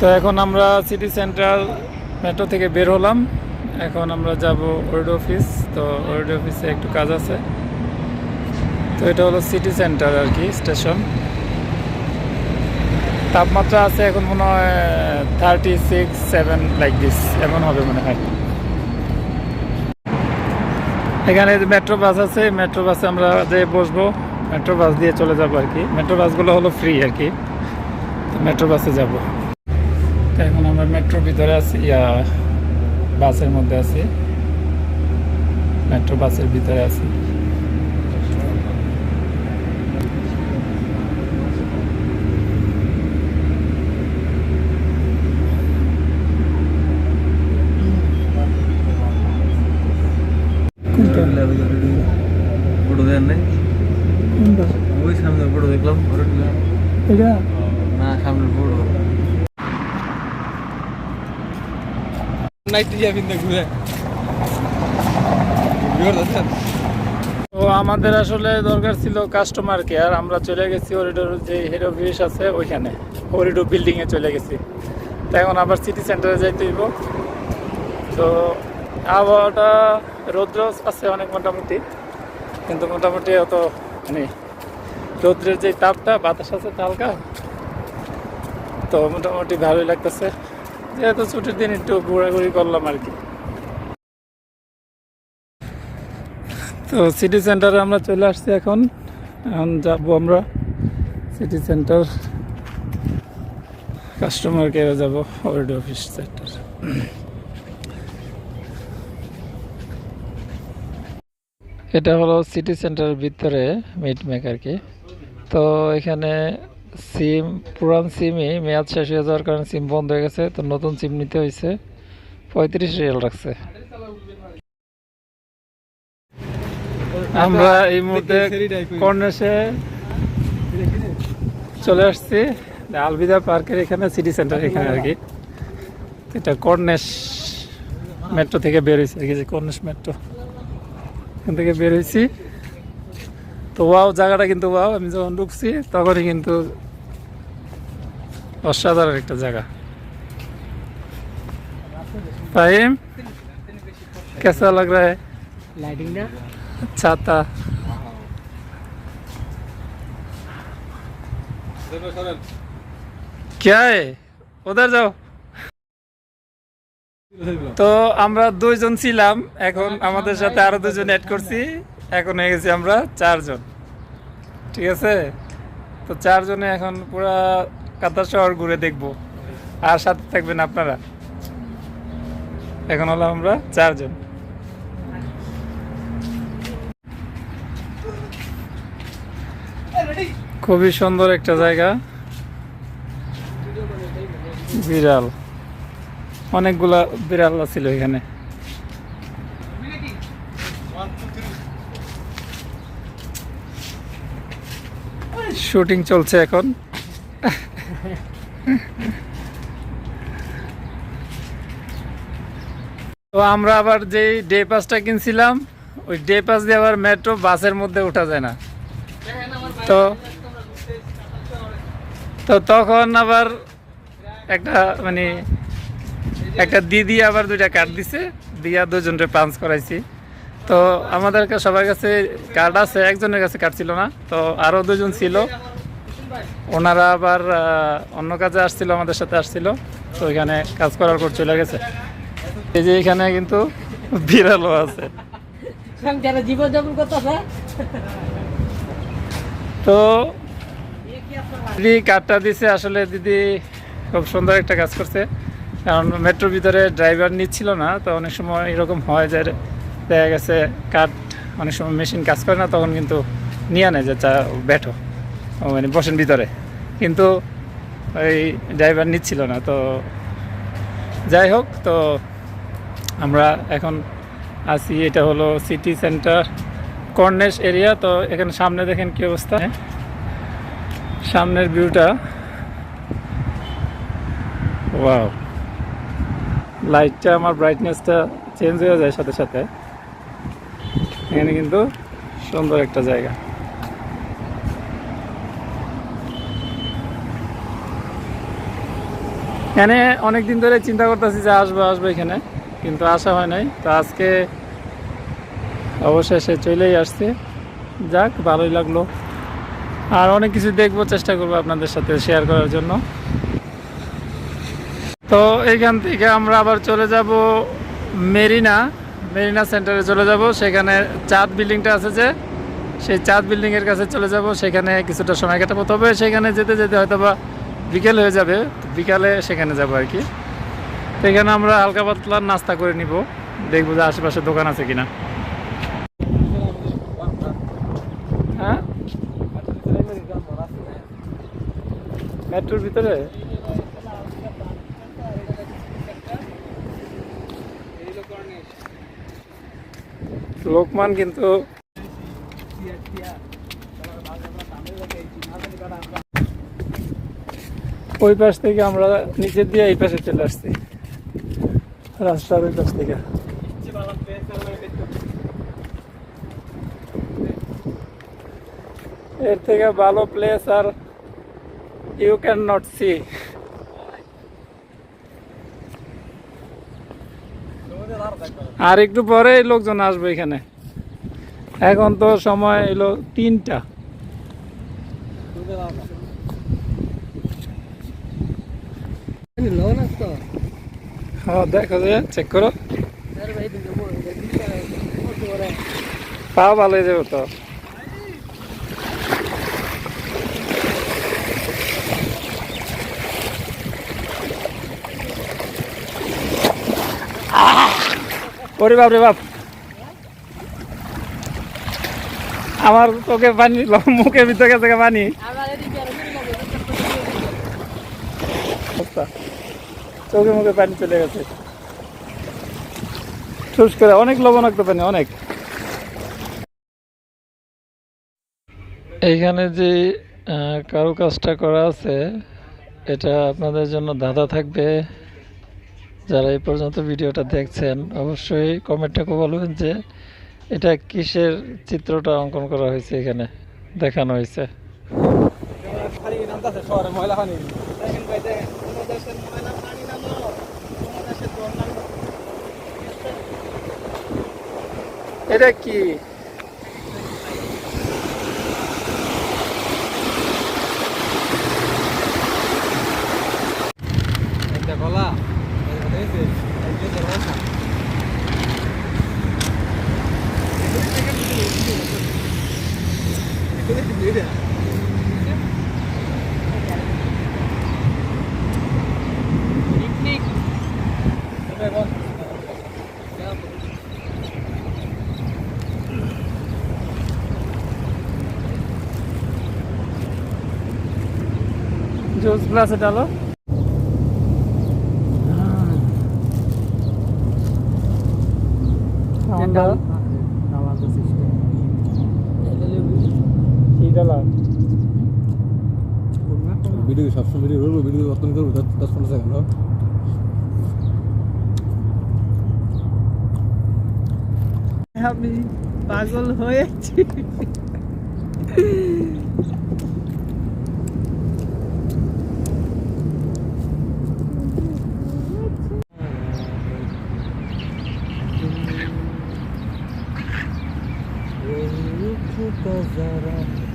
তো এখন আমরা সিটি সেন্ট্রাল মেট্রো থেকে বের হলাম। এখন আমরা যাব ওল্ড অফিস তো ওল্ড অফিসে একটু কাজ আছে। তো এটা হলো সিটি সেন্টার আর কি স্টেশন তাপমাত্রা আছে এখন মনে হয় thirty six seven like this এমন হবে মনে হয়। এখানে মেট্রো বাস আছে মেট্রো বাসে আমরা যে বসবো মেট্রো বাস দিয়ে চলে যাব আর কি। মেট্রো বাসগুলো হলো ফ্রি আর কি। তো মেট্রো বাসে যাব। এখন আমরা মেট্রোর ভিতরে আছি ইয়া বাসের মধ্যে আছি। মেট্রো বাসের ভিতরে আছি। ওই সামনে দেখলাম না সামনে ফটো। তো আমাদের আসলে দরকার ছিল কাস্টমার কেয়ার আমরা চলে গেছি হরিডোর যে হেড অফিস আছে ওইখানে। হরিডোর বিল্ডিং এ চলে গেছি। তো এখন আবার সিটি সেন্টারে যাইতে হইব। তো আবহাওয়াটা রৌদ্র আছে অনেক মোটামুটি। কিন্তু মোটামুটি অত মানে রৌদ্রের যে তাপটা, বাতাস আছে হালকা। তো মোটামুটি ভালোই লাগতেছে। যেহেতু ছুটির দিন একটু ঘোরাঘুরি করলাম আর কি। তো সিটি সেন্টারে আমরা চলে আসছি এখন। এখন যাব আমরা। সিটি সেন্টার কাস্টমার কেয়ারে যাব ওল্ড অফিস সেন্টার এটা হলো সিটি সেন্টারের ভিতরে মিট মেকার কি। তো এখানে সিম, পুরান সিমই মেয়াদ শেষ হয়ে যাওয়ার কারণে সিম বন্ধ হয়ে গেছে, তো নতুন সিম নিতে হয়েছে পঁয়ত্রিশ রিয়াল রাখছে। আমরা এই মুহূর্তে কর্নেশে চলে আসছি। আলবিদা পার্কের এখানে, সিটি সেন্টার এখানে আর কি। এটা কর্নেশ মেট্রো থেকে বের হয়েছে আর কি কর্নেশ মেট্রো। এখান থেকে বের হয়েছি তো ওয়াও জায়গাটা কিন্তু ওয়াও আমি যখন ঢুকছি তখনই কিন্তু অসাধারণ একটা জায়গা ফাহিম कैसा लग रहा है লাইটিং না अच्छा था क्या है उधर जाओ তো আমরা দুইজন ছিলাম এখন আমাদের সাথে আরো দুজন অ্যাড করছি এখন হয়ে গেছি আমরা চারজন ঠিক আছে? তো চারজনে এখন পুরা কাতার শহর ঘুরে দেখব। আর সাথে থাকবেন আপনারা। এখন হলো আমরা চারজন। খুবই সুন্দর একটা জায়গা। বিড়াল। অনেকগুলা বিড়াল ছিল এখানে। শুটিং চলছে এখন। তো আমরা আবার যেই ডে পাসটা কিনছিলাম, ওই ডে পাস দিয়ে আবার মেট্রো বাসের মধ্যে ওঠা যায় না। তো তো তখন আবার একটা মানে একটা দিদি আবার দুইটা কার্ড দিছে, দিয়া দুজনটা পাঞ্চ করাইছি। তো আমাদের কাছে সবার কাছে কার্ড আছে একজনের কাছে কার্ড ছিল না তো আরও দুজন ছিল। ওনারা আবার অন্য কাজে আসছিল আমাদের সাথে আসছিল তো এখানে কাজ করার পর চলে গেছে। এই যে এখানে কিন্তু বিড়ালও আছে। তো দিদি কার্ডটা দিছে আসলে দিদি খুব সুন্দর একটা কাজ করছে। কারণ মেট্রোর ভিতরে ড্রাইভার নিচ্ছিল না তো অনেক সময় এরকম হয় যে দেখা গেছে, কাঠ, অনেক সময় মেশিন কাজ করে না, তখন কিন্তু নিয়ে নেয় যে চা ব্যাঠো মানে বসেন ভিতরে। কিন্তু ওই ড্রাইভার নিচ্ছিল না, তো যাই হোক, তো আমরা এখন আছি, এটা হলো সিটি সেন্টার কর্নেশ এরিয়া তো এখানে সামনে দেখেন কি অবস্থা। সামনের ভিউটা ওয়াও লাইটটা আমার ব্রাইটনেসটা চেঞ্জ হয়ে যায় সাথে সাথে। এখানে কিন্তু সুন্দর একটা জায়গা। এখানে অনেক দিন ধরে চিন্তা করতেছি যে আসব আসব এখানে, কিন্তু আসা হয় নাই। তো আজকে অবশেষে চলেই আসছে। যাক, ভালোই লাগল। আর অনেক কিছু দেখব, চেষ্টা করব আপনাদের সাথে শেয়ার করার জন্য। তো এইখান থেকে আমরা আবার চলে যাব মেরিনা। মেরিনা সেন্টারে চলে যাব। সেখানে চাঁদ বিল্ডিংটা আছে যে, সেই চাঁদ বিল্ডিংয়ের কাছে চলে যাব। সেখানে কিছুটা সময় কাটাবো। তবে সেখানে যেতে যেতে হয়তো বা বিকেল হয়ে যাবে। বিকালে সেখানে যাব আর কি। তো এখানে আমরা হালকা পাতলা নাস্তা করে নিব। দেখব যে আশেপাশে দোকান আছে কিনা। হ্যাঁ? মেট্রোর ভিতরে? লোকমান কিন্তু ওই পাশ থেকে আমরা নিচে দিয়ে এই পাশে চলে আসছি। রাস্তার ওই পাশ থেকে। এর থেকে ভালো প্লেস আর ইউ ক্যান নট সি আর একটু পরে লোকজন আসবে এখানে। এখন তো সময় এলো তিনটা। দেখো যে চেক করো। পাও ভালো তো। ওরে বাপ রে বাপ। আমার তোকে পানি মুখের ভিতরে গা পানি। চোখে মুখে পানি চলে গেছে। ঠুস করে, অনেক লবণাক্ত পানি, অনেক। এইখানে যে কারও কাজটা করা আছে, এটা আপনাদের জন্য দাদা থাকবে। যারা এই পর্যন্ত ভিডিওটা দেখছেন, অবশ্যই কমেন্টে বলবেন যে এটা কিসের চিত্রটা অঙ্কন করা হয়েছে এখানে, দেখানো হয়েছে। এটা কি? গোল্ড প্লাস এটা হলো। হ্যাঁ। ভিডিও সবসময় ভিডিও ভিডিও অত্যন্ত করব? আমি পাগল হয়েছি। Великий Казарат.